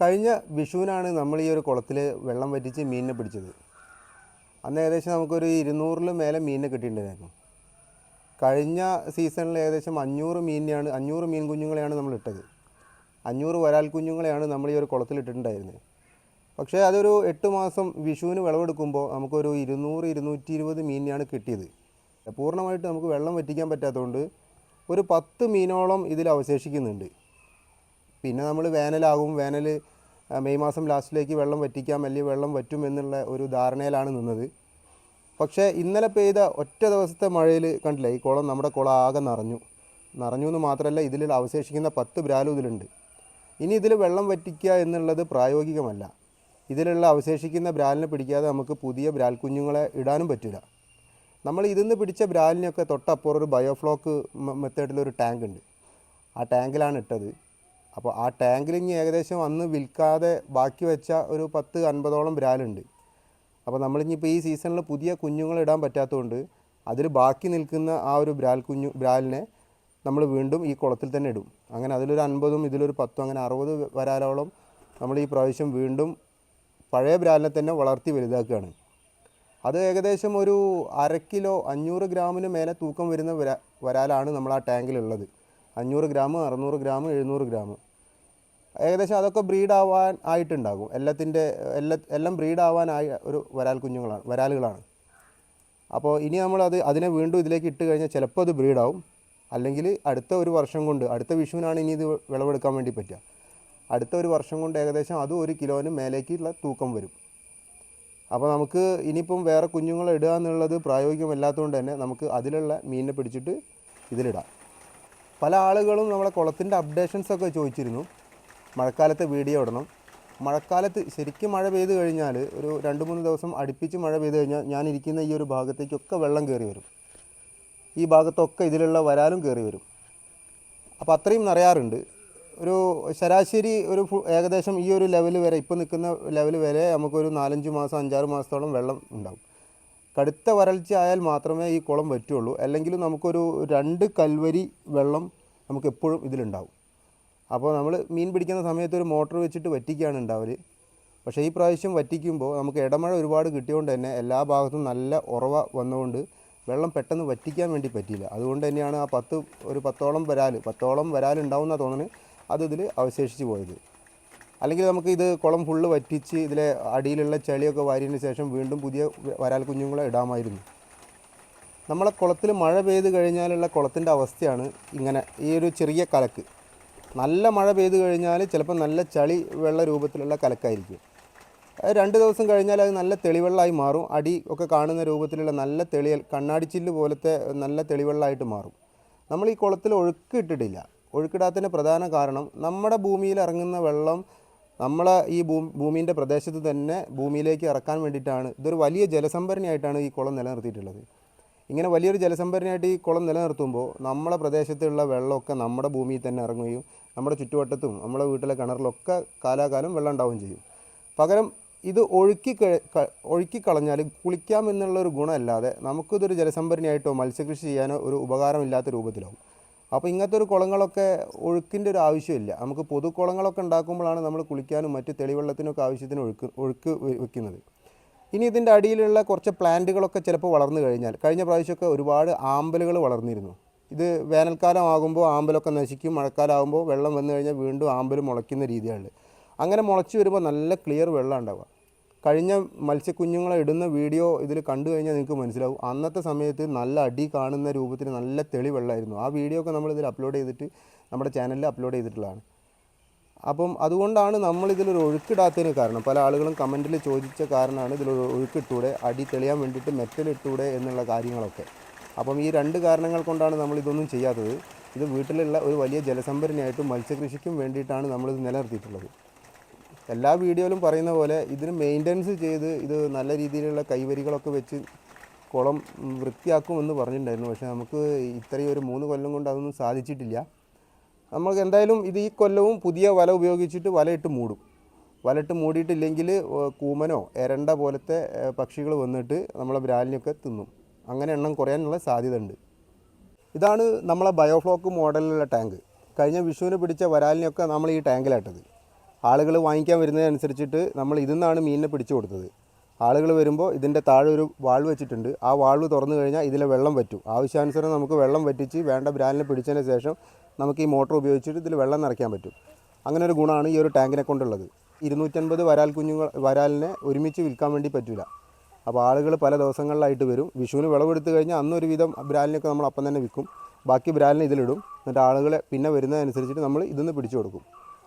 കഴിഞ്ഞ വിഷുവിനാണ് നമ്മൾ ഈ ഒരു കുളത്തിൽ വെള്ളം വറ്റിച്ച് മീനിനെ പിടിച്ചത്. അന്ന് ഏകദേശം നമുക്കൊരു ഇരുന്നൂറിൽ മേലെ മീനിനെ കിട്ടിയിട്ടുണ്ടായിരുന്നു. കഴിഞ്ഞ സീസണിൽ ഏകദേശം അഞ്ഞൂറ് മീനിനെയാണ് അഞ്ഞൂറ് മീൻ കുഞ്ഞുങ്ങളെയാണ് നമ്മൾ ഇട്ടത്. അഞ്ഞൂറ് വരാൽ കുഞ്ഞുങ്ങളെയാണ് നമ്മൾ ഈ ഒരു കുളത്തിൽ ഇട്ടിട്ടുണ്ടായിരുന്നത്. പക്ഷേ അതൊരു എട്ട് മാസം വിഷുവിന് വിളവെടുക്കുമ്പോൾ നമുക്കൊരു ഇരുന്നൂറ് ഇരുന്നൂറ്റി ഇരുപത് മീനിനെയാണ് കിട്ടിയത്. പൂർണമായിട്ട് നമുക്ക് വെള്ളം വറ്റിക്കാൻ പറ്റാത്തതുകൊണ്ട് ഒരു പത്ത് മീനോളം ഇതിൽ അവശേഷിക്കുന്നുണ്ട്. പിന്നെ നമ്മൾ വേനലാകും. വേനൽ മെയ് മാസം ലാസ്റ്റിലേക്ക് വെള്ളം വറ്റിക്കാം അല്ലെങ്കിൽ വെള്ളം വറ്റും എന്നുള്ള ഒരു ധാരണയിലാണ് നിന്നത്. പക്ഷേ ഇന്നലെ പെയ്ത ഒറ്റ ദിവസത്തെ മഴയിൽ കണ്ടില്ലേ ഈ കുളം നമ്മുടെ കുളം ആകെ നിറഞ്ഞു. നിറഞ്ഞു എന്ന് മാത്രമല്ല ഇതിൽ അവശേഷിക്കുന്ന പത്ത് ബ്രാലും ഇതിലുണ്ട്. ഇനി ഇതിൽ വെള്ളം വറ്റിക്കുക എന്നുള്ളത് പ്രായോഗികമല്ല. ഇതിലുള്ള അവശേഷിക്കുന്ന ബ്രാലിനെ പിടിക്കാതെ നമുക്ക് പുതിയ ബ്രാൽ കുഞ്ഞുങ്ങളെ ഇടാനും പറ്റില്ല. നമ്മൾ ഇതിന്ന് പിടിച്ച ബ്രാലിനെയൊക്കെ തൊട്ടപ്പുറം ഒരു ബയോഫ്ലോക്ക് മെത്തേഡിലൊരു ടാങ്ക് ഉണ്ട് ആ ടാങ്കിലാണ് ഇട്ടത്. അപ്പോൾ ആ ടാങ്കിൽ ഇനി ഏകദേശം അന്ന് വിൽക്കാതെ ബാക്കി വെച്ച ഒരു പത്ത് അൻപതോളം ബ്രാലുണ്ട്. അപ്പോൾ നമ്മളിനിപ്പോൾ ഈ സീസണിൽ പുതിയ കുഞ്ഞുങ്ങൾ ഇടാൻ പറ്റാത്തതുകൊണ്ട് അതിൽ ബാക്കി നിൽക്കുന്ന ആ ഒരു ബ്രാൽ കുഞ്ഞു ബ്രാലിനെ നമ്മൾ വീണ്ടും ഈ കുളത്തിൽ തന്നെ ഇടും. അങ്ങനെ അതിലൊരു അൻപതും ഇതിലൊരു പത്തും അങ്ങനെ അറുപത് വരാലോളം നമ്മൾ ഈ പ്രാവശ്യം വീണ്ടും പഴയ ബ്രാലിനെ തന്നെ വളർത്തി വലുതാക്കുകയാണ്. അത് ഏകദേശം ഒരു അര കിലോ അഞ്ഞൂറ് ഗ്രാമിന് മേലെ തൂക്കം വരുന്ന വരാ വരാലാണ് നമ്മൾ ആ ടാങ്കിലുള്ളത്. അഞ്ഞൂറ് ഗ്രാം അറുന്നൂറ് ഗ്രാം എഴുന്നൂറ് ഗ്രാം. ഏകദേശം അതൊക്കെ ബ്രീഡാവാൻ ആയിട്ടുണ്ടാകും. എല്ലാത്തിന്റെ എല്ലാ എല്ലാം ബ്രീഡ് ആവാനായി ഒരു വരാൽ കുഞ്ഞുങ്ങളാണ് വരാലുകളാണ്. അപ്പോൾ ഇനി നമ്മൾ അത് അതിനെ വീണ്ടും ഇതിലേക്ക് ഇട്ട് കഴിഞ്ഞാൽ ചിലപ്പോൾ അത് ബ്രീഡാവും അല്ലെങ്കിൽ അടുത്ത ഒരു വർഷം കൊണ്ട് അടുത്ത വിഷുവിനാണ് ഇനി ഇത് വിളവെടുക്കാൻ വേണ്ടി പറ്റുക. അടുത്ത ഒരു വർഷം കൊണ്ട് ഏകദേശം അതും ഒരു കിലോന് മേലേക്കുള്ള തൂക്കം വരും. അപ്പോൾ നമുക്ക് ഇനിയിപ്പം വേറെ കുഞ്ഞുങ്ങളെ ഇടുക എന്നുള്ളത് പ്രായോഗികമല്ലാത്തതുകൊണ്ട് തന്നെ നമുക്ക് അതിലുള്ള മീനിനെ പിടിച്ചിട്ട് ഇതിലിടാം. പല ആളുകളും നമ്മളെ കുളത്തിന്റെ അപ്ഡേഷൻസ് ഒക്കെ ചോദിച്ചിരുന്നു. മഴക്കാലത്തെ വീഡിയോ ഇടണം. മഴക്കാലത്ത് ശരിക്കും മഴ പെയ്ത് കഴിഞ്ഞാൽ ഒരു രണ്ട് മൂന്ന് ദിവസം അടുപ്പിച്ച് മഴ പെയ്ത് കഴിഞ്ഞാൽ ഞാൻ ഇരിക്കുന്ന ഈ ഒരു ഭാഗത്തേക്കൊക്കെ വെള്ളം കയറി വരും. ഈ ഭാഗത്തൊക്കെ ഇതിലുള്ള വരാലും കയറി വരും. അപ്പോൾ അത്രയും നിറയാറുണ്ട്. ഒരു ശരാശരി ഒരു ഏകദേശം ഈ ഒരു ലെവൽ വരെ ഇപ്പോൾ നിൽക്കുന്ന ലെവൽ വരെ നമുക്കൊരു നാലഞ്ച് മാസം അഞ്ചാറ് മാസത്തോളം വെള്ളം ഉണ്ടാകും കടുത്ത വരൾച്ച ആയാൽ മാത്രമേ ഈ കുളം പറ്റുള്ളൂ. അല്ലെങ്കിൽ നമുക്കൊരു രണ്ട് കൽവരി വെള്ളം നമുക്ക് എപ്പോഴും ഇതിലുണ്ടാവും. അപ്പോൾ നമ്മൾ മീൻ പിടിക്കുന്ന സമയത്ത് ഒരു മോട്ടോർ വെച്ചിട്ട് വറ്റിക്കുകയാണ് ഉണ്ടാവൽ. പക്ഷേ ഈ പ്രാവശ്യം വറ്റിക്കുമ്പോൾ നമുക്ക് ഇടമഴ ഒരുപാട് കിട്ടിയതുകൊണ്ട് തന്നെ എല്ലാ ഭാഗത്തും നല്ല ഉറവ വന്നുകൊണ്ട് വെള്ളം പെട്ടെന്ന് വറ്റിക്കാൻ വേണ്ടി പറ്റിയില്ല. അതുകൊണ്ട് തന്നെയാണ് ആ പത്ത് ഒരു പത്തോളം വരാൽ പത്തോളം വരാലുണ്ടാവും ഉണ്ടാവുന്ന തോന്നുന്നത് അത് ഇതിൽ അവശേഷിച്ച് പോയത്. അല്ലെങ്കിൽ നമുക്ക് ഇത് കുളം ഫുള്ള് വറ്റിച്ച് ഇതിലെ അടിയിലുള്ള ചെളിയൊക്കെ വാരിയതിന് ശേഷം വീണ്ടും പുതിയ വരാൽ കുഞ്ഞുങ്ങളെ ഇടാമായിരുന്നു. നമ്മളെ കുളത്തിൽ മഴ പെയ്ത് കഴിഞ്ഞാലുള്ള കുളത്തിന്റെ അവസ്ഥയാണ് ഇങ്ങനെ ഈ ഒരു ചെറിയ കലക്ക്. നല്ല മഴ പെയ്ത് കഴിഞ്ഞാൽ ചിലപ്പോൾ നല്ല ചളി വെള്ള രൂപത്തിലുള്ള കലക്കായിരിക്കും. രണ്ട് ദിവസം കഴിഞ്ഞാൽ അത് നല്ല തെളിവെള്ളമായി മാറും. അടി ഒക്കെ കാണുന്ന രൂപത്തിലുള്ള നല്ല തെളിയൽ കണ്ണാടിച്ചില്ല് പോലത്തെ നല്ല തെളിവെള്ളമായിട്ട് മാറും. നമ്മൾ ഈ കുളത്തിൽ ഒഴുക്ക് ഇട്ടിട്ടില്ല ഒഴുക്കിടാത്തതിന്റെ പ്രധാന കാരണം നമ്മുടെ ഭൂമിയിൽ ഇറങ്ങുന്ന വെള്ളം നമ്മളെ ഈ ഭൂ ഭൂമീന്റെ പ്രദേശത്ത് തന്നെ ഭൂമിയിലേക്ക് ഇറക്കാൻ വേണ്ടിയിട്ടാണ്. ഇതൊരു വലിയ ജലസംഭരണിയായിട്ടാണ് ഈ കുളം നിലനിർത്തിയിട്ടുള്ളത്. ഇങ്ങനെ വലിയൊരു ജലസംഭരണിയായിട്ട് ഈ കുളം നിലനിർത്തുമ്പോൾ നമ്മുടെ പ്രദേശത്തുള്ള വെള്ളമൊക്കെ നമ്മുടെ ഭൂമിയിൽ തന്നെ ഇറങ്ങുകയും നമ്മുടെ ചുറ്റുവട്ടത്തും നമ്മുടെ വീട്ടിലെ കിണറിലൊക്കെ കാലാകാലം വെള്ളം ഉണ്ടാവുകയും ചെയ്യും. പകരം ഇത് ഒഴുക്കി ഒഴുക്കി കളഞ്ഞാൽ കുളിക്കാം ഗുണമല്ലാതെ നമുക്കിതൊരു ജലസംഭരണിയായിട്ടോ മത്സ്യകൃഷി ചെയ്യാനോ ഒരു ഉപകാരമില്ലാത്ത രൂപത്തിലാവും. അപ്പോൾ ഇങ്ങനത്തെ ഒരു കുളങ്ങളൊക്കെ ഒഴുക്കിന്റെ ഒരു ആവശ്യമില്ല. നമുക്ക് പൊതു കുളങ്ങളൊക്കെ ഉണ്ടാക്കുമ്പോഴാണ് നമ്മൾ കുളിക്കാനും മറ്റ് തെളിവെള്ളത്തിനൊക്കെ ആവശ്യത്തിന് ഒഴുക്ക് ഒഴുക്ക് വെക്കുന്നത്. ഇനി ഇതിന്റെ അടിയിലുള്ള കുറച്ച് പ്ലാന്റുകളൊക്കെ ചിലപ്പോൾ വളർന്നു കഴിഞ്ഞാൽ കഴിഞ്ഞ പ്രാവശ്യമൊക്കെ ഒരുപാട് ആമ്പലുകൾ വളർന്നിരുന്നു. ഇത് വേനൽക്കാലം ആകുമ്പോൾ ആമ്പലൊക്കെ നശിക്കും മഴക്കാലം ആകുമ്പോൾ വെള്ളം വന്നു കഴിഞ്ഞാൽ വീണ്ടും ആമ്പൽ മുളയ്ക്കുന്ന രീതിയാണ് അങ്ങനെ മുളച്ച് വരുമ്പോൾ നല്ല ക്ലിയർ വെള്ളം ഉണ്ടാവുക. കഴിഞ്ഞ മത്സ്യക്കുഞ്ഞുങ്ങളെ ഇടുന്ന വീഡിയോ ഇതിൽ കണ്ടു കഴിഞ്ഞാൽ നിങ്ങൾക്ക് മനസ്സിലാവും. അന്നത്തെ സമയത്ത് നല്ല അടി കാണുന്ന രൂപത്തിൽ നല്ല തെളിവെള്ളമായിരുന്നു. ആ വീഡിയോ ഒക്കെ നമ്മൾ ഇതിൽ അപ്ലോഡ് ചെയ്തിട്ട് നമ്മുടെ ചാനലിൽ അപ്ലോഡ് ചെയ്തിട്ടുള്ളതാണ്. അപ്പം അതുകൊണ്ടാണ് നമ്മൾ ഇതിലൊരു ഒഴുക്കിടാത്തതിന് കാരണം. പല ആളുകളും കമന്റിൽ ചോദിച്ച കാരണമാണ് ഇതിലൊരു ഒഴുക്കിട്ടൂടെ അടി തെളിയാൻ വേണ്ടിയിട്ട് മെറ്റലിട്ടൂടെ എന്നുള്ള കാര്യങ്ങളൊക്കെ. അപ്പം ഈ രണ്ട് കാരണങ്ങൾ കൊണ്ടാണ് നമ്മൾ ഇതൊന്നും ചെയ്യാത്തത്. ഇത് വീട്ടിലുള്ള ഒരു വലിയ ജലസംഭരണിയായിട്ടും മത്സ്യകൃഷിക്കും വേണ്ടിയിട്ടാണ് നമ്മളിത് നിലനിർത്തിയിട്ടുള്ളത്. എല്ലാ വീഡിയോയിലും പറയുന്ന പോലെ ഇതിന് മെയിന്റനൻസ് ചെയ്ത് ഇത് നല്ല രീതിയിലുള്ള കൈവരികളൊക്കെ വെച്ച് കുളം വൃത്തിയാക്കുമെന്ന് പറഞ്ഞിട്ടുണ്ടായിരുന്നു. പക്ഷേ നമുക്ക് ഇത്രയും ഒരു മൂന്ന് കൊല്ലം കൊണ്ട് അതൊന്നും സാധിച്ചിട്ടില്ല. നമുക്ക് എന്തായാലും ഇത് ഈ കൊല്ലവും പുതിയ വല ഉപയോഗിച്ചിട്ട് വലയിട്ട് മൂടും. വലയിട്ട് മൂടിയിട്ടില്ലെങ്കിൽ കൂമനോ എരണ്ട പോലത്തെ പക്ഷികൾ വന്നിട്ട് നമ്മളെ ബ്രാലിനൊക്കെ തിന്നും. അങ്ങനെ എണ്ണം കുറയാനുള്ള സാധ്യത ഉണ്ട് ഇതാണ് നമ്മളെ ബയോഫ്ലോക്ക് മോഡലിലുള്ള ടാങ്ക്. കഴിഞ്ഞ വിഷുവിന് പിടിച്ച വരാലിനെയൊക്കെ നമ്മൾ ഈ ടാങ്കിലാട്ടത്. ആളുകൾ വാങ്ങിക്കാൻ വരുന്നതനുസരിച്ചിട്ട് നമ്മൾ ഇതിൽ നിന്നാണ് മീനിനെ പിടിച്ചു കൊടുത്തത്. ആളുകൾ വരുമ്പോൾ ഇതിന്റെ താഴെ ഒരു വാൾവ് വെച്ചിട്ടുണ്ട്. ആ വാൾവ് തുറന്നു കഴിഞ്ഞാൽ ഇതിലെ വെള്ളം വറ്റും. ആവശ്യാനുസരണം നമുക്ക് വെള്ളം വറ്റിച്ച് വേണ്ട ബ്രാലിനെ പിടിച്ചതിന് ശേഷം നമുക്ക് ഈ മോട്ടോർ ഉപയോഗിച്ചിട്ട് ഇതിൽ വെള്ളം നിറയ്ക്കാൻ പറ്റും. അങ്ങനെ ഒരു ഗുണമാണ് ഈ ഒരു ടാങ്കിനെ കൊണ്ടുള്ളത്. ഇരുന്നൂറ്റൻപത് വരാൽ കുഞ്ഞുങ്ങൾ വരാലിനെ ഒരുമിച്ച് വിൽക്കാൻ വേണ്ടി പറ്റില്ല അപ്പോൾ ആളുകൾ പല ദിവസങ്ങളിലായിട്ട് വരും. വിഷുവിന് വിളവെടുത്ത് കഴിഞ്ഞാൽ അന്നൊരു വിധം ബ്രാലിനൊക്കെ നമ്മൾ അപ്പം തന്നെ വിൽക്കും. ബാക്കി ബ്രാലിനെ ഇതിലിടും. എന്നിട്ട് ആളുകളെ പിന്നെ വരുന്നതനുസരിച്ചിട്ട് നമ്മൾ ഇതിന്ന് പിടിച്ചു കൊടുക്കും.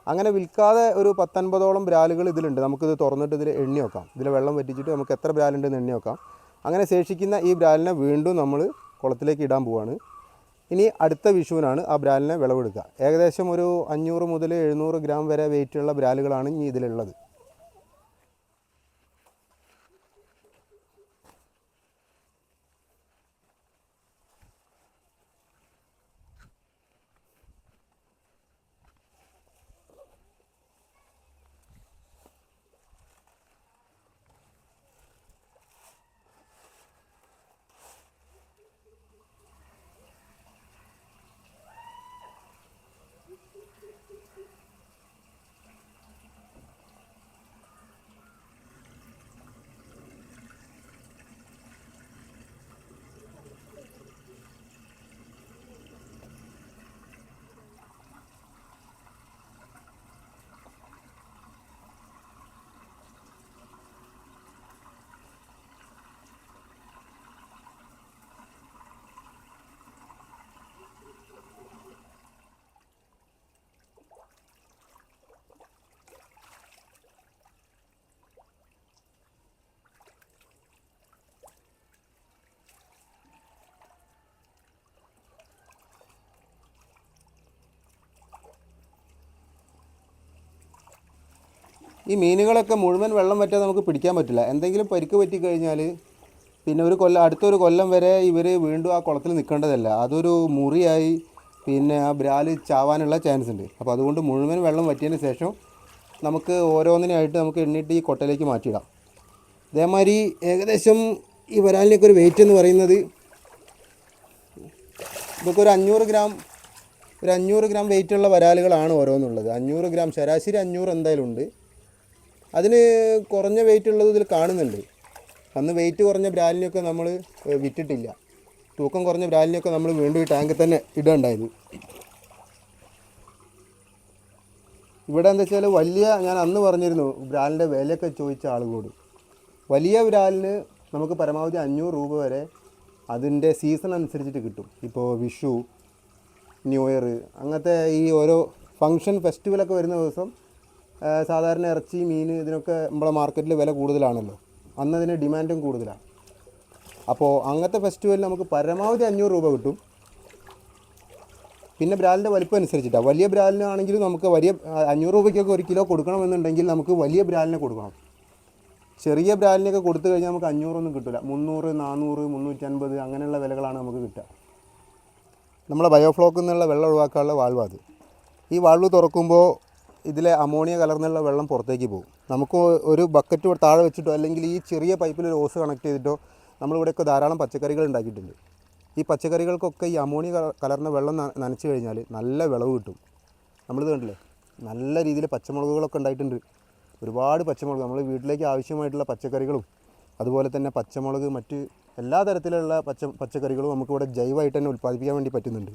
അങ്ങനെ വിൽക്കാതെ ഒരു പത്തൊൻപതോളം ബ്രാലുകൾ ഇതിലുണ്ട്. നമുക്കിത് തുറന്നിട്ട് ഇതിൽ എണ്ണി വെക്കാം. ഇതിൽ വെള്ളം വറ്റിച്ചിട്ട് നമുക്ക് എത്ര ബ്രാലുണ്ടെന്ന് എണ്ണി വെക്കാം. അങ്ങനെ ശേഷിക്കുന്ന ഈ ബ്രാലിനെ വീണ്ടും നമ്മൾ കുളത്തിലേക്ക് ഇടാൻ പോവാണ്. ഇനി അടുത്ത വിഷുവിനാണ് ആ ബ്രാലിനെ വിളവെടുക്കുക. ഏകദേശം ഒരു അഞ്ഞൂറ് മുതൽ എഴുന്നൂറ് ഗ്രാം വരെ വെയിറ്റുള്ള ബ്രാലുകളാണ് ഇനി ഇതിലുള്ളത്. ഈ മീനുകളൊക്കെ മുഴുവൻ വെള്ളം വറ്റാതെ നമുക്ക് പിടിക്കാൻ പറ്റില്ല. എന്തെങ്കിലും പരിക്ക് പറ്റിക്കഴിഞ്ഞാൽ പിന്നെ ഒരു കൊല്ലം അടുത്തൊരു കൊല്ലം വരെ ഇവർ വീണ്ടും ആ കുളത്തിൽ നിൽക്കേണ്ടതല്ല. അതൊരു മുറിയായി പിന്നെ ആ ബ്രാൽ ചാവാനുള്ള ചാൻസ് ഉണ്ട്. അപ്പോൾ അതുകൊണ്ട് മുഴുവൻ വെള്ളം വറ്റിയതിന് ശേഷം നമുക്ക് ഓരോന്നിനായിട്ട് നമുക്ക് എണ്ണിട്ട് ഈ കൊട്ടയിലേക്ക് മാറ്റിയിടാം. അതേമാതിരി ഏകദേശം ഈ വരാലിനൊക്കെ ഒരു വെയിറ്റ് എന്ന് പറയുന്നത് ഇതൊക്കെ ഒരു അഞ്ഞൂറ് ഗ്രാം ഒരു അഞ്ഞൂറ് ഗ്രാം വെയിറ്റുള്ള വരാലുകളാണ് ഓരോന്നുള്ളത്. അഞ്ഞൂറ് ഗ്രാം ശരാശരി അഞ്ഞൂറ് എന്തായാലും ഉണ്ട്. അതിന് കുറഞ്ഞ വെയിറ്റ് ഉള്ളത് ഇതിൽ കാണുന്നുണ്ട്. അന്ന് വെയിറ്റ് കുറഞ്ഞ ബ്രാലിനെയൊക്കെ നമ്മൾ വിറ്റിട്ടില്ല. തൂക്കം കുറഞ്ഞ ബ്രാലിനെയൊക്കെ നമ്മൾ വീണ്ടും ഈ ടാങ്കിൽ തന്നെ ഇടേണ്ടായത്. ഇവിടെ എന്താ വെച്ചാൽ വലിയ ഞാൻ അന്ന് പറഞ്ഞിരുന്നു ബ്രാലിന്റെ വിലയൊക്കെ ചോദിച്ച ആളുകളോട്. വലിയ ബ്രാലിന് നമുക്ക് പരമാവധി അഞ്ഞൂറ് രൂപ വരെ അതിന്റെ സീസൺ അനുസരിച്ചിട്ട് കിട്ടും. ഇപ്പോൾ വിഷു ന്യൂ ഇയർ അങ്ങനത്തെ ഈ ഓരോ ഫങ്ഷൻ ഫെസ്റ്റിവലൊക്കെ വരുന്ന ദിവസം സാധാരണ ഇറച്ചി മീൻ ഇതിനൊക്കെ നമ്മളെ മാർക്കറ്റിൽ വില കൂടുതലാണല്ലോ. അന്ന് അതിന് ഡിമാൻഡും കൂടുതലാണ്. അപ്പോൾ അങ്ങനത്തെ ഫെസ്റ്റിവലിൽ നമുക്ക് പരമാവധി അഞ്ഞൂറ് രൂപ കിട്ടും. പിന്നെ ബ്രാലിന്റെ വലിപ്പം അനുസരിച്ചിട്ടാണ് വലിയ ബ്രാലിനാണെങ്കിലും നമുക്ക് വലിയ അഞ്ഞൂറ് രൂപയ്ക്കൊക്കെ ഒരു കിലോ കൊടുക്കണമെന്നുണ്ടെങ്കിൽ നമുക്ക് വലിയ ബ്രാലിനെ കൊടുക്കണം. ചെറിയ ബ്രാലിനൊക്കെ കൊടുത്തു കഴിഞ്ഞാൽ നമുക്ക് അഞ്ഞൂറൊന്നും കിട്ടില്ല മുന്നൂറ് നാനൂറ് മുന്നൂറ്റൻപത് അങ്ങനെയുള്ള വിലകളാണ് നമുക്ക് കിട്ടുക. നമ്മളെ ബയോഫ്ലോക്കിൽ നിന്നുള്ള വെള്ളം ഒഴിവാക്കാനുള്ള വാൾവ് അത്. ഈ വാൾവ് തുറക്കുമ്പോൾ ഇതിലെ അമോണിയ കലർന്നുള്ള വെള്ളം പുറത്തേക്ക് പോകും. നമുക്ക് ഒരു ബക്കറ്റ് താഴെ വെച്ചിട്ടോ അല്ലെങ്കിൽ ഈ ചെറിയ പൈപ്പിൽ ഒരു ഓസ് കണക്ട് ചെയ്തിട്ടോ നമ്മളിവിടെയൊക്കെ ധാരാളം പച്ചക്കറികൾ ഉണ്ടാക്കിയിട്ടുണ്ട്. ഈ പച്ചക്കറികൾക്കൊക്കെ ഈ അമോണിയ കലർന്ന വെള്ളം നനച്ച് കഴിഞ്ഞാൽ നല്ല വിളവ് കിട്ടും. നമ്മളിത് കണ്ടില്ലേ? നല്ല രീതിയിൽ പച്ചമുളകുകളൊക്കെ ഉണ്ടായിട്ടുണ്ട്. ഒരുപാട് പച്ചമുളക് നമ്മൾ വീട്ടിലേക്ക് ആവശ്യമായിട്ടുള്ള പച്ചക്കറികളും അതുപോലെ തന്നെ പച്ചമുളക് മറ്റ് എല്ലാ തരത്തിലുള്ള പച്ച പച്ചക്കറികളും നമുക്കിവിടെ ജൈവമായിട്ട് തന്നെ ഉൽപ്പാദിപ്പിക്കാൻ വേണ്ടി പറ്റുന്നുണ്ട്.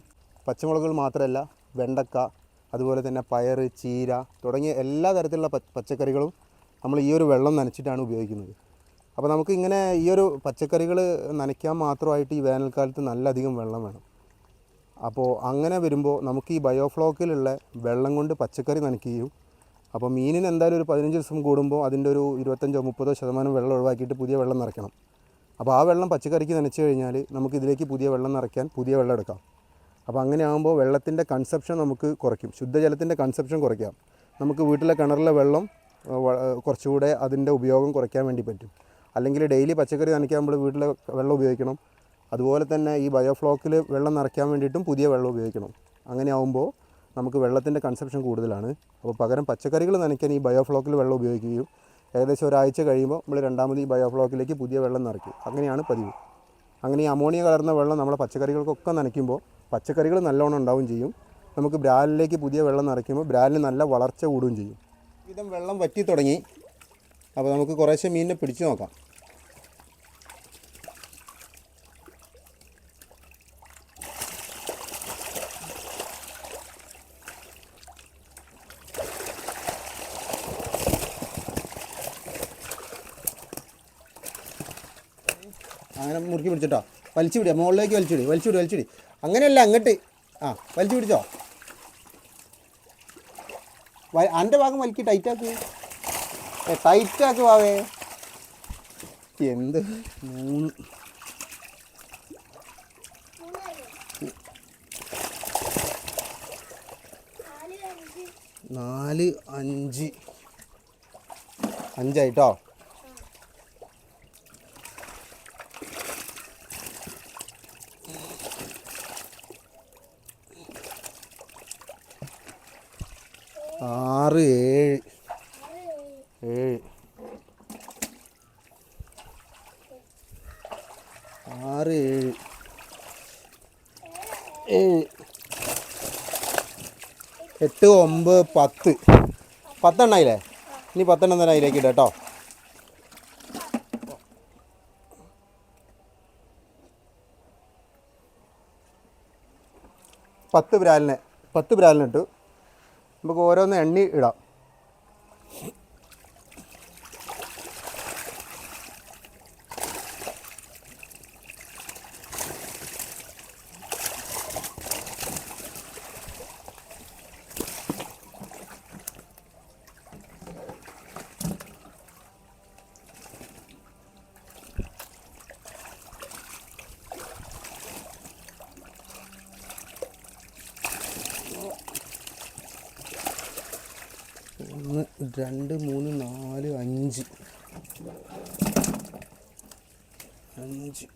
പച്ചമുളകുകൾ മാത്രമല്ല വെണ്ടക്ക അതുപോലെ തന്നെ പയർ ചീര തുടങ്ങിയ എല്ലാ തരത്തിലുള്ള പച്ചക്കറികളും നമ്മൾ ഈ ഒരു വെള്ളം നനച്ചിട്ടാണ് ഉപയോഗിക്കുന്നത്. അപ്പോൾ നമുക്ക് ഇങ്ങനെ ഈ ഒരു പച്ചക്കറികൾ നനയ്ക്കാൻ മാത്രമായിട്ട് ഈ വേനൽക്കാലത്ത് നല്ല അധികം വെള്ളം വേണം. അപ്പോൾ അങ്ങനെ വരുമ്പോൾ നമുക്ക് ഈ ബയോഫ്ലോക്കിലുള്ള വെള്ളം കൊണ്ട് പച്ചക്കറി നനയ്ക്കുകയും അപ്പോൾ മീനിന് എന്തായാലും ഒരു പതിനഞ്ച് ദിവസം കൂടുമ്പോൾ അതിന്റെ ഒരു ഇരുപത്തഞ്ചോ മുപ്പതോ ശതമാനം വെള്ളം ഒഴിവാക്കിയിട്ട് പുതിയ വെള്ളം നിറയ്ക്കണം അപ്പോൾ ആ വെള്ളം പച്ചക്കറിക്ക് നനച്ച് കഴിഞ്ഞാൽ നമുക്ക് ഇതിലേക്ക് പുതിയ വെള്ളം നിറയ്ക്കാൻ പുതിയ വെള്ളം എടുക്കാം. അപ്പോൾ അങ്ങനെ ആകുമ്പോൾ വെള്ളത്തിന്റെ കൺസെപ്ഷൻ നമുക്ക് കുറയ്ക്കും. ശുദ്ധജലത്തിന്റെ കൺസെപ്ഷൻ കുറയ്ക്കാം. നമുക്ക് വീട്ടിലെ കിണറിലെ വെള്ളം കുറച്ചുകൂടെ അതിന്റെ ഉപയോഗം കുറയ്ക്കാൻ വേണ്ടി പറ്റും. അല്ലെങ്കിൽ ഡെയിലി പച്ചക്കറി നനയ്ക്കാൻ നമ്മൾ വീട്ടിലെ വെള്ളം ഉപയോഗിക്കണം. അതുപോലെ തന്നെ ഈ ബയോഫ്ലോക്കിൽ വെള്ളം നിറയ്ക്കാൻ വേണ്ടിയിട്ടും പുതിയ വെള്ളം ഉപയോഗിക്കണം. അങ്ങനെ ആകുമ്പോൾ നമുക്ക് വെള്ളത്തിന്റെ കൺസെപ്ഷൻ കൂടുതലാണ്. അപ്പോൾ പകരം പച്ചക്കറികൾ നനയ്ക്കാൻ ഈ ബയോഫ്ലോക്കിൽ വെള്ളം ഉപയോഗിക്കുകയും ഏകദേശം ഒരാഴ്ച കഴിയുമ്പോൾ നമ്മൾ രണ്ടാമത് ഈ ബയോഫ്ലോക്കിലേക്ക് പുതിയ വെള്ളം നിറയ്ക്കും. അങ്ങനെയാണ് പതിവ്. അങ്ങനെ ഈ അമോണിയ കലർന്ന വെള്ളം നമ്മളെ പച്ചക്കറികൾക്കൊക്കെ നനയ്ക്കുമ്പോൾ പച്ചക്കറികൾ നല്ലോണം ഉണ്ടാവും ചെയ്യും. നമുക്ക് ബ്രാലിലേക്ക് പുതിയ വെള്ളം നിറയ്ക്കുമ്പോൾ ബ്രാലിന് നല്ല വളർച്ച കൂടുകയും ചെയ്യും. വിധം വെള്ളം വറ്റി തുടങ്ങി. അപ്പോൾ നമുക്ക് കുറേശ്ശെ മീനിനെ പിടിച്ചു നോക്കാം. അങ്ങനെ മുറുക്കി പിടിച്ചിട്ടോ? വലിച്ചു പിടിയാ മുകളിലേക്ക് വലിച്ചു പിടി വലിച്ചു പിടി വലിച്ചു അങ്ങനെയല്ല അങ്ങോട്ട്. ആ വലിച്ചു പിടിച്ചോ എന്റെ ഭാഗം വലിക്ക് ടൈറ്റാക്ക് ഏ ടൈറ്റാക്ക് വാവേ. എന്ത്? മൂന്ന്. നാല് അഞ്ച്. അഞ്ചായിട്ടോ ആറ് ഏഴ് ഏഴ് ആറ് ഏഴ് ഏഴ് എട്ട് ഒമ്പത് പത്ത്. പത്തെണ്ണായില്ലേ ഇനി പത്തെണ്ണം തന്നെ അതിലേക്ക് ഇടാം കേട്ടോ. പത്ത് ബ്രാലിനെ പത്ത് ബ്രാലിനിട്ടു നമുക്ക് ഓരോന്ന് എണ്ണി ഇടാം ഒന്ന് രണ്ട് മൂന്ന് നാല് അഞ്ച് അഞ്ച്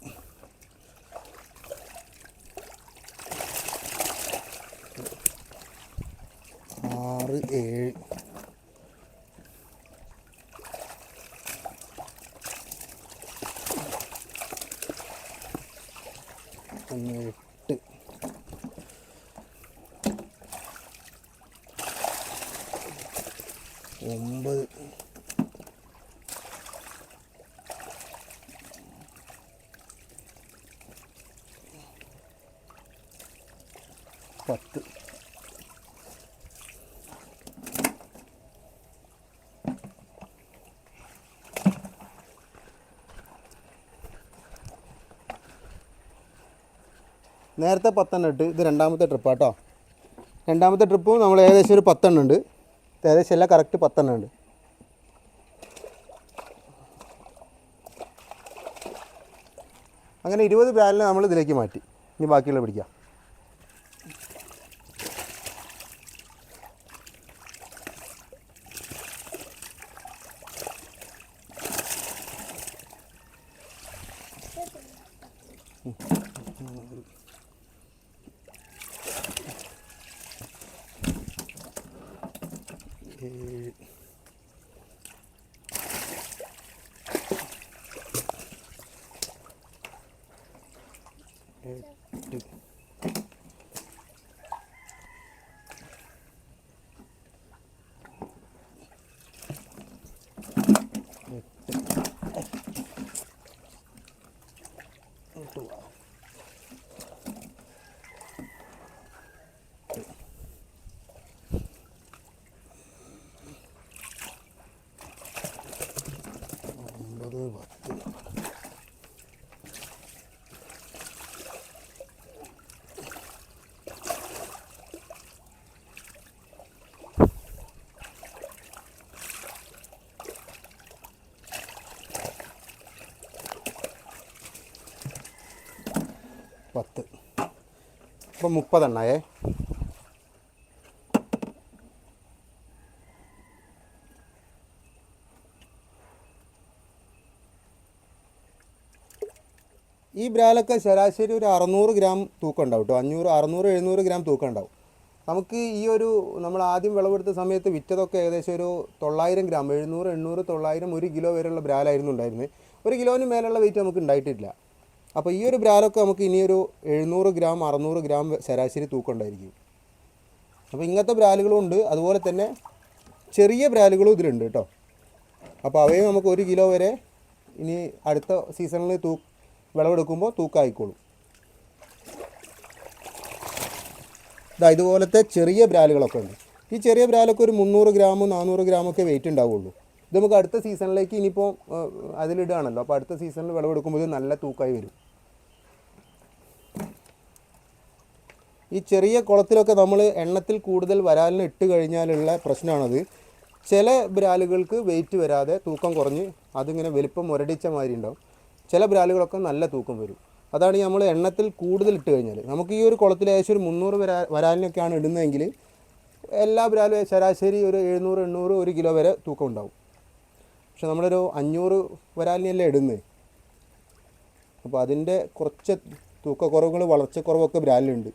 ആറ് ഏഴ്. ഒന്ന് എട്ട്. ഒമ്പത്. പത്ത്. നേരത്തെ പത്തെണ്ണം ഇട്ട് ഇത് രണ്ടാമത്തെ ട്രിപ്പാട്ടോ രണ്ടാമത്തെ ട്രിപ്പും നമ്മൾ ഏകദേശം ഒരു പത്തെണ്ണം ഉണ്ട്. ഏകദേശം എല്ലാം കറക്റ്റ് പത്തെണ്ണം ഉണ്ട്. അങ്ങനെ ഇരുപത് ബ്രാലിനെ നമ്മൾ ഇതിലേക്ക് മാറ്റി. ഇനി ബാക്കിയുള്ള പിടിക്കാം ഏഴ് എട്ട് എട്ട് എട്ട് ഒമ്പത് പത്ത് പത്ത്. അപ്പം മുപ്പതെണ്ണയേ. ഈ ബ്രാലൊക്കെ ശരാശരി ഒരു അറുന്നൂറ് ഗ്രാം തൂക്കം ഉണ്ടാവും കേട്ടോ. അഞ്ഞൂറ് അറുന്നൂറ് എഴുന്നൂറ് ഗ്രാം തൂക്കം ഉണ്ടാവും നമുക്ക് ഈ ഒരു നമ്മൾ ആദ്യം വിളവെടുത്ത സമയത്ത് വിറ്റതൊക്കെ ഏകദേശം ഒരു തൊള്ളായിരം ഗ്രാം എഴുന്നൂറ് എണ്ണൂറ് തൊള്ളായിരം ഒരു കിലോ വരെയുള്ള ബ്രാലായിരുന്നു ഉണ്ടായിരുന്നത്. ഒരു കിലോന് മേലുള്ള വെയിറ്റ് നമുക്ക് ഉണ്ടായിട്ടില്ല. അപ്പോൾ ഈ ഒരു ബ്രാലൊക്കെ നമുക്ക് ഇനിയൊരു എഴുന്നൂറ് ഗ്രാം അറുന്നൂറ് ഗ്രാം ശരാശരി തൂക്കം ഉണ്ടായിരിക്കും അപ്പോൾ ഇങ്ങനത്തെ ബ്രാലുകളും ഉണ്ട്. അതുപോലെ തന്നെ ചെറിയ ബ്രാലുകളും ഇതിലുണ്ട് കേട്ടോ. അപ്പോൾ അവയെ നമുക്ക് ഒരു കിലോ വരെ ഇനി അടുത്ത സീസണിൽ തൂ വിളവെടുക്കുമ്പോൾ തൂക്കായിക്കോളും. ഇതാ ഇതുപോലത്തെ ചെറിയ ബ്രാലുകളൊക്കെ ഉണ്ട്. ഈ ചെറിയ ബ്രാലൊക്കെ ഒരു മുന്നൂറ് ഗ്രാമും നാനൂറ് ഗ്രാമൊക്കെ വെയിറ്റ് ഉണ്ടാവുള്ളൂ. ഇത് നമുക്ക് അടുത്ത സീസണിലേക്ക് ഇനിയിപ്പോൾ അതിലിടുകയാണല്ലോ. അപ്പോൾ അടുത്ത സീസണിൽ വിളവെടുക്കുമ്പോൾ ഇത് നല്ല തൂക്കായി വരും. ഈ ചെറിയ കുളത്തിലൊക്കെ നമ്മൾ എണ്ണത്തിൽ കൂടുതൽ വരാലിന് ഇട്ട് കഴിഞ്ഞാലുള്ള പ്രശ്നമാണത്. ചില ബ്രാലുകൾക്ക് വെയിറ്റ് വരാതെ തൂക്കം കുറഞ്ഞ് അതിങ്ങനെ വലിപ്പം മുരടിച്ച മാതിരി ഉണ്ടാവും. ചില ബ്രാലുകളൊക്കെ നല്ല തൂക്കം വരും. അതാണ് നമ്മൾ എണ്ണത്തിൽ കൂടുതൽ ഇട്ട് കഴിഞ്ഞാൽ നമുക്ക് ഈ ഒരു കുളത്തിൽ ഏകദേശം ഒരു മുന്നൂറ് വരാ വരാലിനൊക്കെയാണ് ഇടുന്നതെങ്കിൽ എല്ലാ ബ്രാലും ശരാശരി ഒരു എഴുന്നൂറ് എണ്ണൂറ് ഒരു കിലോ വരെ തൂക്കം ഉണ്ടാവും. പക്ഷെ നമ്മളൊരു അഞ്ഞൂറ് വരാലിനല്ലേ ഇടുന്നത്? അപ്പോൾ അതിന്റെ കുറച്ച് തൂക്കക്കുറവുകൾ വളർച്ചക്കുറവൊക്കെ ബ്രാലിലുണ്ട്.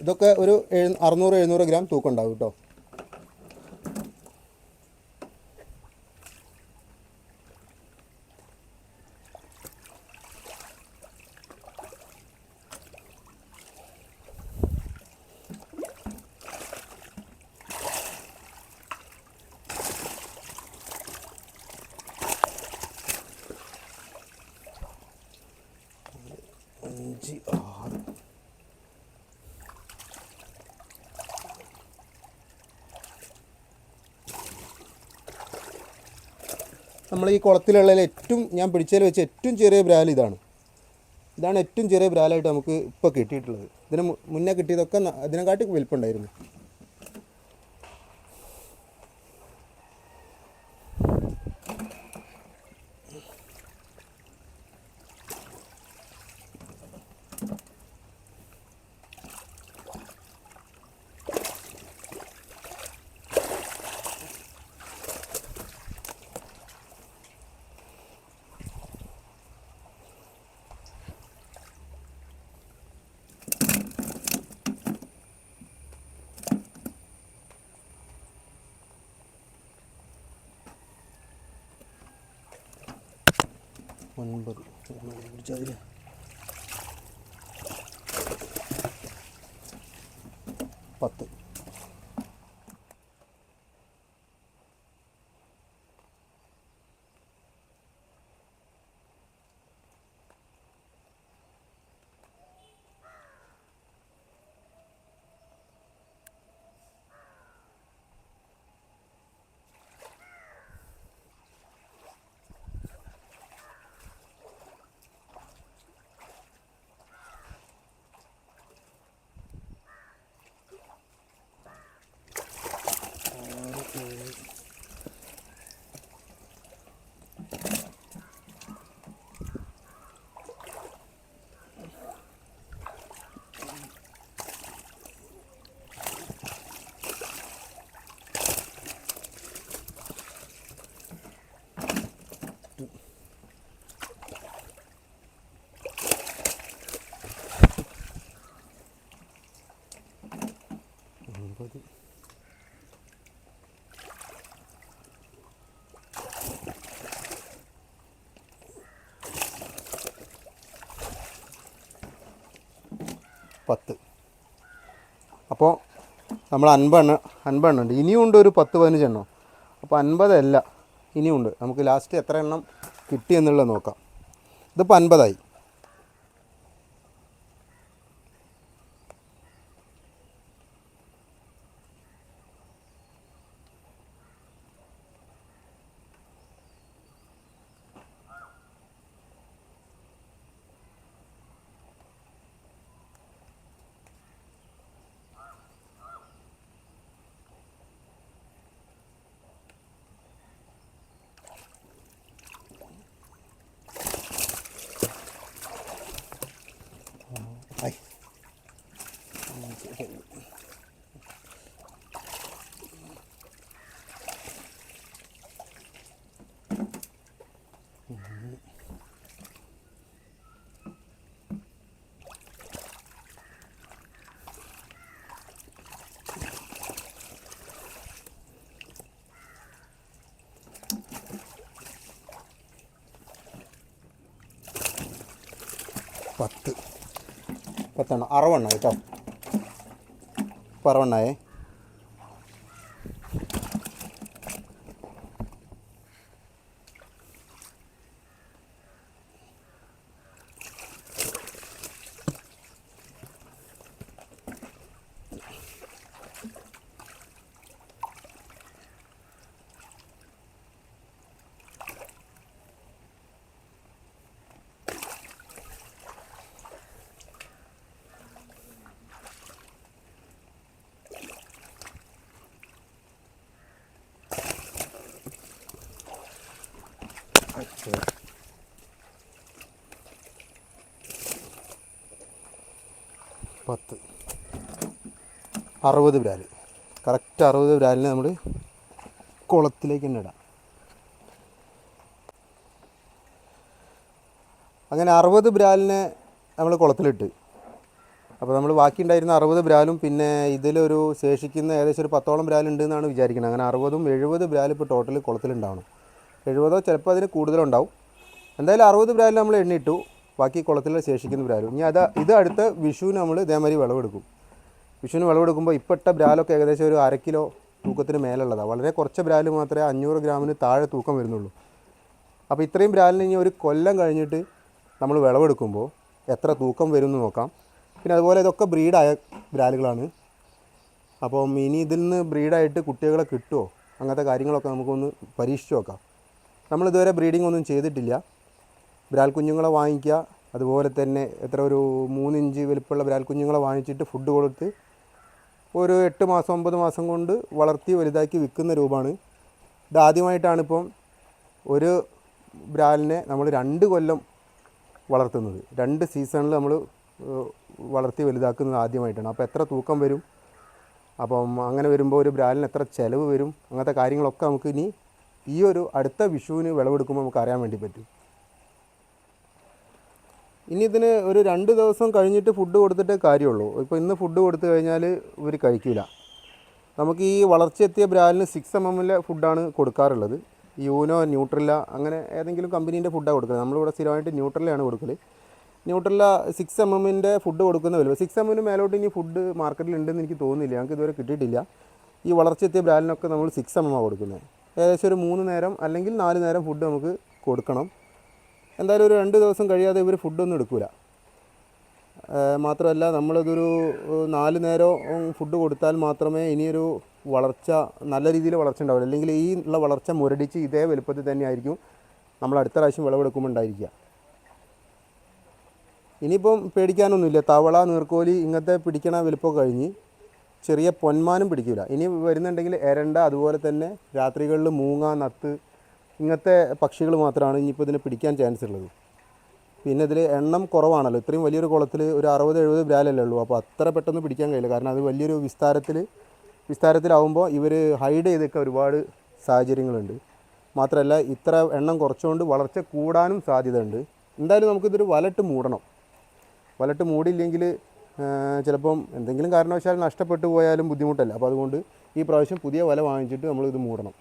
ഇതൊക്കെ ഒരു അറുന്നൂറ് എഴുന്നൂറ് ഗ്രാം തൂക്കം ഉണ്ടാവും കേട്ടോ അഞ്ച് ആറ് കുളത്തിലുള്ളതിൽ ഏറ്റവും ഞാൻ പിടിച്ചതിൽ വെച്ച് ഏറ്റവും ചെറിയ ബ്രാൽ ഇതാണ്. ഇതാണ് ഏറ്റവും ചെറിയ ബ്രാലായിട്ട് നമുക്ക് ഇപ്പോൾ കിട്ടിയിട്ടുള്ളത്. ഇതിന് മുന്നേ കിട്ടിയതൊക്കെ അതിനെക്കാട്ടി വലിപ്പമുണ്ടായിരുന്നു ഒൻപത് പിടിച്ചതിൽ പത്ത് ഒൻപത് പത്ത്. അപ്പോൾ നമ്മൾ അൻപെണ്ണം അൻപെണ്ണം ഉണ്ട്. ഇനിയും ഉണ്ട് ഒരു പത്ത് പതിനഞ്ചെണ്ണം അപ്പോൾ അൻപതല്ല ഇനിയുണ്ട് നമുക്ക് ലാസ്റ്റ് എത്ര എണ്ണം കിട്ടിയെന്നുള്ളത് നോക്കാം. ഇതിപ്പോൾ അൻപതായി. പത്ത്. പത്തെണ്ണം. അറുപെണ്ണം കേട്ടോ. ഇപ്പം അറുപെണ്ണായേ പത്ത് അറുപത് ബ്രാൽ കറക്റ്റ് അറുപത് ബ്രാലിനെ നമ്മൾ കുളത്തിലേക്ക് തന്നെ ഇടാം. അങ്ങനെ അറുപത് ബ്രാലിനെ നമ്മൾ കുളത്തിലിട്ട്. അപ്പോൾ നമ്മൾ ബാക്കി ഉണ്ടായിരുന്ന അറുപത് ബ്രാലും പിന്നെ ഇതിലൊരു ശേഷിക്കുന്ന ഏകദേശം ഒരു പത്തോളം ബ്രാലുണ്ട് എന്നാണ് വിചാരിക്കുന്നത്. അങ്ങനെ അറുപതും എഴുപത് ബ്രാൽ ഇപ്പോൾ ടോട്ടൽ കുളത്തിലുണ്ടാവണം. എഴുപതോ ചിലപ്പോൾ അതിന് കൂടുതലുണ്ടാവും. എന്തായാലും അറുപത് ബ്രാലിൽ നമ്മൾ എണ്ണിട്ടു ബാക്കി കുളത്തിൽ ശേഷിക്കുന്ന ബ്രാലും ഇനി അത് ഇത് അടുത്ത വിഷുവിന് നമ്മൾ ഇതേമാതിരി വിളവെടുക്കും. വിഷുവിന് വിളവെടുക്കുമ്പോൾ ഇപ്പോഴത്തെ ബ്രാലൊക്കെ ഏകദേശം ഒരു അര കിലോ തൂക്കത്തിന് മേലുള്ളതാണ് വളരെ കുറച്ച് ബ്രാൽ മാത്രമേ അഞ്ഞൂറ് ഗ്രാമിന് താഴെ തൂക്കം വരുന്നുള്ളൂ. അപ്പോൾ ഇത്രയും ബ്രാലിന് ഇനി ഒരു കൊല്ലം കഴിഞ്ഞിട്ട് നമ്മൾ വിളവെടുക്കുമ്പോൾ എത്ര തൂക്കം വരും എന്ന് നോക്കാം. പിന്നെ അതുപോലെ ഇതൊക്കെ ബ്രീഡായ ബ്രാലുകളാണ്. അപ്പം ഇനി ഇതിൽ നിന്ന് ബ്രീഡായിട്ട് കുട്ടികളെ കിട്ടുമോ അങ്ങനത്തെ കാര്യങ്ങളൊക്കെ നമുക്കൊന്ന് പരീക്ഷിച്ച് നോക്കാം. നമ്മളിതുവരെ ബ്രീഡിംഗ് ഒന്നും ചെയ്തിട്ടില്ല. ബ്രാൽ കുഞ്ഞുങ്ങളെ വാങ്ങിക്കുക അതുപോലെ തന്നെ എത്ര ഒരു മൂന്നിഞ്ച് വലിപ്പമുള്ള ബ്രാൽ കുഞ്ഞുങ്ങളെ വാങ്ങിച്ചിട്ട് ഫുഡ് കൊടുത്ത് ഒരു എട്ട് മാസം ഒമ്പത് മാസം കൊണ്ട് വളർത്തി വലുതാക്കി വിൽക്കുന്ന രൂപമാണ്. ഇതാദ്യമായിട്ടാണ് ഇപ്പം ഒരു ബ്രാലിനെ നമ്മൾ രണ്ട് കൊല്ലം വളർത്തുന്നത്. രണ്ട് സീസണിൽ നമ്മൾ വളർത്തി വലുതാക്കുന്നത് ആദ്യമായിട്ടാണ്. അപ്പോൾ എത്ര തൂക്കം വരും? അപ്പം അങ്ങനെ വരുമ്പോൾ ഒരു ബ്രാലിന് എത്ര ചിലവ് വരും? അങ്ങനത്തെ കാര്യങ്ങളൊക്കെ നമുക്ക് ഇനി ഈ ഒരു അടുത്ത വിഷുവിന് വിളവെടുക്കുമ്പോൾ നമുക്ക് അറിയാൻ വേണ്ടി പറ്റും. ഇനി ഇതിന് ഒരു രണ്ട് ദിവസം കഴിഞ്ഞിട്ട് ഫുഡ് കൊടുത്തിട്ടേ കാര്യമുള്ളൂ. ഇപ്പോൾ ഇന്ന് ഫുഡ് കൊടുത്തു കഴിഞ്ഞാൽ ഇവർ കഴിക്കില്ല നമുക്ക് ഈ വളർച്ചയെത്തിയ ബ്രാലിന് സിക്സ് എം എമ്മിലെ ഫുഡാണ് കൊടുക്കാറുള്ളത്. യൂനോ ന്യൂട്രല്ല അങ്ങനെ ഏതെങ്കിലും കമ്പനീന്റെ ഫുഡാണ് കൊടുക്കുന്നത്. നമ്മളിവിടെ സ്ഥിരമായിട്ട് ന്യൂട്രല്ലയാണ് കൊടുക്കൽ ന്യൂട്രല്ല സിക്സ് എം എമ്മിന്റെ ഫുഡ് കൊടുക്കുന്ന വില സിക്സ് എമ്മിന് മേലോട്ട് ഇനി ഫുഡ് മാർക്കറ്റിൽ ഉണ്ടെന്ന് എനിക്ക് തോന്നുന്നില്ല. ഞങ്ങൾക്ക് ഇതുവരെ കിട്ടിയിട്ടില്ല. ഈ വളർച്ചയെത്തിയ ബ്രാലിനൊക്കെ നമ്മൾ സിക്സ് എം എമ്മാണ് കൊടുക്കുന്നത്. ഏകദേശം ഒരു മൂന്ന് നേരം അല്ലെങ്കിൽ നാല് നേരം ഫുഡ് നമുക്ക് കൊടുക്കണം. എന്തായാലും ഒരു രണ്ട് ദിവസം കഴിയാതെ ഇവർ ഫുഡൊന്നും എടുക്കില്ല മാത്രമല്ല നമ്മളിതൊരു നാല് നേരം ഫുഡ് കൊടുത്താൽ മാത്രമേ ഇനിയൊരു വളർച്ച നല്ല രീതിയിൽ വളർച്ച ഉണ്ടാവില്ല അല്ലെങ്കിൽ ഈ ഉള്ള വളർച്ച മുരടിച്ച് ഇതേ വലുപ്പത്തിൽ തന്നെയായിരിക്കും നമ്മൾ അടുത്ത പ്രാവശ്യം വിളവെടുക്കുമ്പോൾ ഉണ്ടായിരിക്കുക. ഇനിയിപ്പം പേടിക്കാനൊന്നുമില്ല. തവള നീർക്കോലി ഇങ്ങനത്തെ പിടിക്കണ വലുപ്പം കഴിഞ്ഞ് ചെറിയ പൊന്മാനും പിടിക്കില്ല ഇനി വരുന്നുണ്ടെങ്കിൽ എരണ്ട അതുപോലെ തന്നെ രാത്രികളിൽ മൂങ്ങ നത്ത് ഇങ്ങനത്തെ പക്ഷികൾ മാത്രമാണ് ഇനിയിപ്പോൾ ഇതിനെ പിടിക്കാൻ ചാൻസ് ഉള്ളത്. പിന്നെ ഇതിൽ എണ്ണം കുറവാണല്ലോ. ഇത്രയും വലിയൊരു കുളത്തിൽ ഒരു അറുപത് എഴുപത് ബ്രാലല്ലേ ഉള്ളൂ. അപ്പോൾ അത്ര പെട്ടെന്ന് പിടിക്കാൻ കഴിയില്ല. കാരണം അത് വലിയൊരു വിസ്താരത്തിൽ വിസ്താരത്തിലാവുമ്പോൾ ഇവർ ഹൈഡ് ചെയ്തൊക്കെ ഒരുപാട് സാഹചര്യങ്ങളുണ്ട്. മാത്രമല്ല ഇത്ര എണ്ണം കുറച്ചുകൊണ്ട് വളർച്ച കൂടാനും സാധ്യതയുണ്ട്. എന്തായാലും നമുക്കിതൊരു വലട്ട് മൂടണം. വലട്ട് മൂടിയില്ലെങ്കിൽ ചിലപ്പം എന്തെങ്കിലും കാരണവശാൽ നഷ്ടപ്പെട്ടു പോയാലും ബുദ്ധിമുട്ടല്ല. അപ്പോൾ അതുകൊണ്ട് ഈ പ്രാവശ്യം പുതിയ വല വാങ്ങിച്ചിട്ട് നമ്മളിത് മൂടണം.